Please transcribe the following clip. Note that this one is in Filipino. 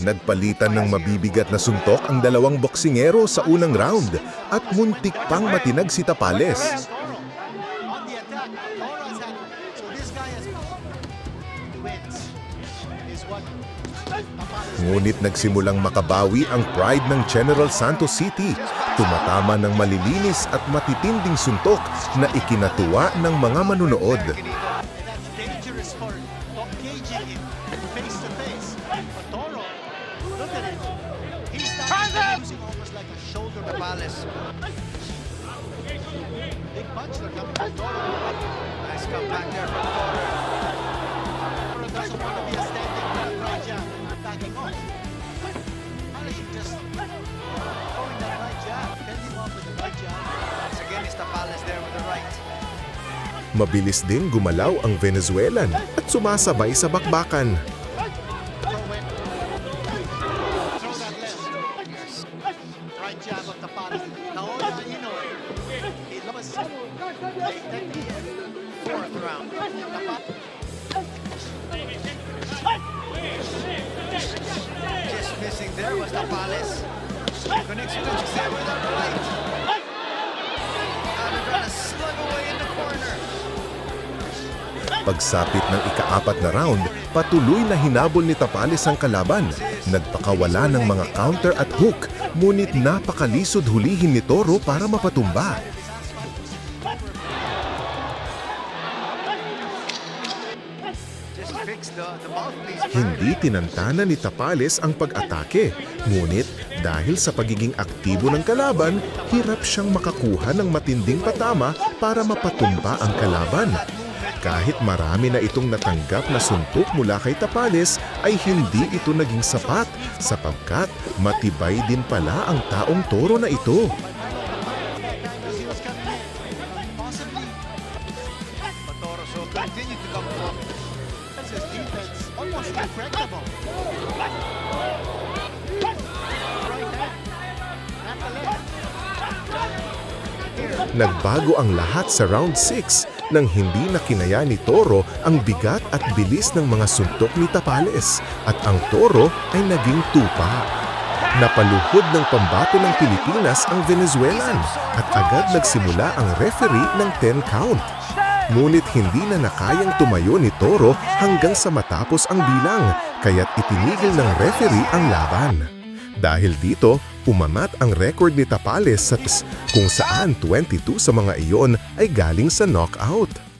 Nagpalitan ng mabibigat na suntok ang dalawang boksingero sa unang round at muntik pang matinag si Tapales. Ngunit nagsimulang makabawi ang pride ng General Santos City. Tumatama ng malilinis at matitinding suntok na ikinatuwa ng mga manunood. Toro, look at it. He's not using almost like a shoulder to Palace. Big punch they're coming from Toro. Nice comeback there from Toro. Toro doesn't want to be a standing uh, right jab, backing off. Ali just throwing that right jab, fending off with the right jab. Once again, it's Palace there with the right. Mabilis din gumalaw ang Venezuelan at sumasabay sa bakbakan. He lost a fourth round. Tapares. Just missing there was Tapales. Connects with there with the right. Alabama slug away in the corner. Pagsapit ng ikaapat na round, patuloy na hinabol ni Tapales ang kalaban. Nagpakawala ng mga counter at hook, ngunit napakalisod hulihin ni Toro para mapatumba. Hindi tinantana ni Tapales ang pag-atake. Ngunit dahil sa pagiging aktibo ng kalaban, hirap siyang makakuha ng matinding patama para mapatumba ang kalaban. Kahit marami na itong natanggap na suntok mula kay Tapales, ay hindi ito naging sapat sapagkat matibay din pala ang taong toro na ito. Nagbago ang lahat sa round 6 nang hindi na kinaya ni Toro ang bigat at bilis ng mga suntok ni Tapales at ang Toro ay naging tupa. Napaluhod ng pambato ng Pilipinas ang Venezuelan at agad nagsimula ang referee ng 10 count. Ngunit hindi na nakayang tumayo ni Toro hanggang sa matapos ang bilang kaya't itinigil ng referee ang laban. Dahil dito, umangat ang record ni Tapales sa kung saan 22 sa mga iyon ay galing sa knockout.